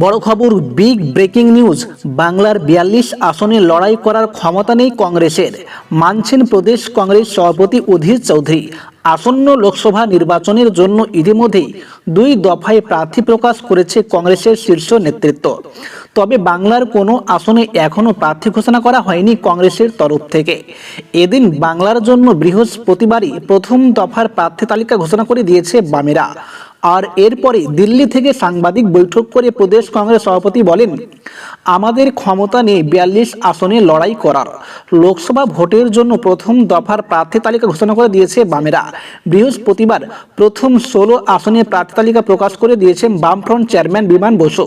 বড় খবর big breaking news বাংলার বিয়াল্লিশ আসনে লড়াই করার ক্ষমতা নেই কংগ্রেসের। মানছেন প্রদেশ কংগ্রেস সভাপতি অধীর চৌধুরী। আসন্ন লোকসভা নির্বাচনের জন্য ইতিমধ্যেই দুই দফায় প্রার্থী প্রকাশ করেছে কংগ্রেসের শীর্ষ নেতৃত্ব। তবে বাংলার কোনো আসনে এখনও প্রার্থী ঘোষণা করা হয়নি কংগ্রেসের তরফ থেকে। এদিন বাংলার জন্য বৃহস্পতিবারই প্রথম দফার প্রার্থী তালিকা ঘোষণা করে দিয়েছে বামেরা। আর এরপরে দিল্লি থেকে সাংবাদিক বৈঠক করে প্রদেশ কংগ্রেস সভাপতি বলেন, আমাদের ক্ষমতা নেই বিয়াল্লিশ আসনে লড়াই করার, লোকসভা ভোটের জন্য প্রথম দফার প্রার্থী তালিকা ঘোষণা করে দিয়েছে বামেরা। বৃহস্পতিবার প্রথম ষোলো আসনে প্রার্থী তালিকা প্রকাশ করে দিয়েছেন বামফ্রন্ট চেয়ারম্যান বিমান বসু।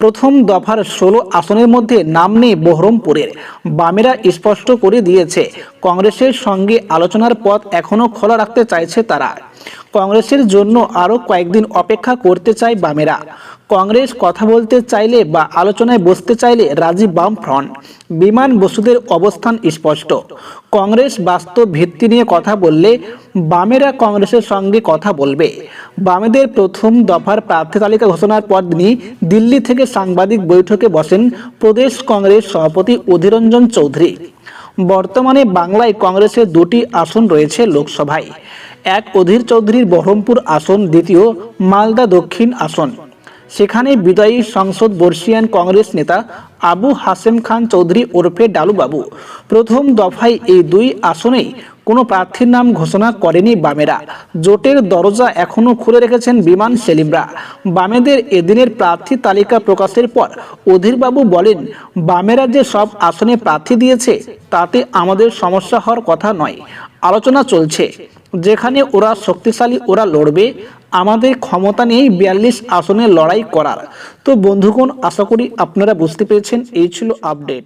প্রথম দফার ষোলো আসনের মধ্যে নাম নেই বহরমপুরের। বামেরা স্পষ্ট করে দিয়েছে, কংগ্রেসের সঙ্গে আলোচনার পথ এখনও খোলা রাখতে চাইছে তারা। কংগ্রেসের জন্য আরও কয়েকদিন অপেক্ষা করতে চায় বামেরা। কংগ্রেস কথা বলতে চাইলে বা আলোচনায় বসতে চাইলে রাজীব বাম ফ্রন্ট। বিমান বসুদের অবস্থান স্পষ্ট। কংগ্রেস বাস্তব ভিত্তি নিয়ে কথা বললে বামেরা কংগ্রেসের সঙ্গে কথা বলবে। বামেদের প্রথম দফার প্রার্থী তালিকা ঘোষণার পর তিনি দিল্লি থেকে সাংবাদিক বৈঠকে বসেন প্রদেশ কংগ্রেস সভাপতি অধীরঞ্জন চৌধুরী। বর্তমানে বাংলায় কংগ্রেসের দুটি আসন রয়েছে লোকসভায়। এক অধীর চৌধুরীর বহরমপুর আসন, দ্বিতীয় মালদা দক্ষিণ আসন। সেখানে বিদায়ী সংসদ বর্ষিয়ান কংগ্রেস নেতা আবু হাসেম খান চৌধুরী ওরফে ডালুবাবু প্রথম দফায় এই দুই আসনেই কোনো প্রার্থীর নাম ঘোষণা করেনি বামেরা। জোটের দরজা এখনও খুলে রেখেছেন বিমান সেলিমরা। বামেদের এদিনের প্রার্থী তালিকা প্রকাশের পর অধীরবাবু বলেন, বামেরা যে সব আসনে প্রার্থী দিয়েছে, তাতে আমাদের সমস্যা হওয়ার কথা নয়। আলোচনা চলছে। যেখানে ওরা শক্তিশালী, ওরা লড়বে, আমাদের ক্ষমতা নেই বিয়াল্লিশ আসনে লড়াই করার। তো বন্ধুগণ, আশা করি আপনারা বুঝতে পেরেছেন, এই ছিল আপডেট